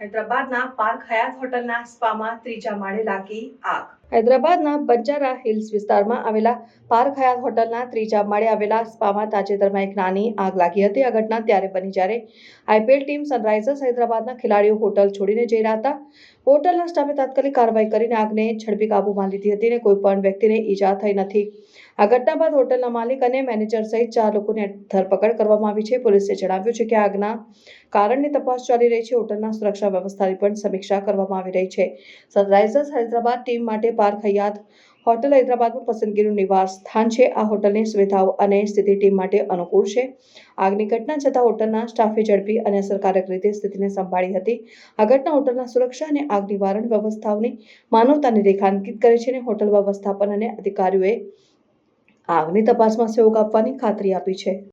હૈદરાબાદના park હયાત હોટલના સ્પામાં ત્રીજા માળે લાગી આગ. હૈદરાબાદના બંજારા હિલ્સ વિસ્તારમાં આવેલા પાર્ક હયાત હોટલના ત્રીજા માળે આવેલા સ્પામાં તાજેતરમાં એક નાની આગ લાગી હતી. આ ઘટના ત્યારે બની જ્યારે આઈપીએલ ટીમ સનરાઇઝર્સ હૈદરાબાદના ખેલાડીઓ હોટલ છોડીને જઈ રહ્યા હતા. હોટલના સ્ટાફે તાત્કાલિક કાર્યવાહી કરીને આગને ઝડપી કાબૂમાં લીધી હતી અને કોઈ પણ વ્યક્તિને ઈજા થઈ નથી. આ ઘટના બાદ હોટલના માલિક અને મેનેજર સહિત ચાર લોકોને ધરપકડ કરવામાં આવી છે. પોલીસે જણાવ્યું છે કે આગના કારણની તપાસ ચાલી રહી છે. હોટલના સુરક્ષા વ્યવસ્થાની પણ સમીક્ષા કરવામાં આવી રહી છે. સનરાઇઝર્સ હૈદરાબાદ ટીમ માટે પાર્ક હયાત. હોટલ હૈદરાબાદમાં પસંદગીનું નિવાસ સ્થાન છે. આ હોટલની સુવિધાઓ અને સ્થિતિ ટીમ માટે અનુકૂળ છે. આગની ઘટના છતાં હોટલના સ્ટાફે ઝડપી અને અસરકારક રીતે સ્થિતિને સંભાળી હતી. આ ઘટના હોટલના સુરક્ષા અને આગ નિવારણ વ્યવસ્થાઓની માનવતાને રેખાંકિત કરે છે અને હોટલ વ્યવસ્થાપન અને અધિકારીઓએ આગની તપાસમાં સહયોગ આપવાની ખાતરી આપી છે.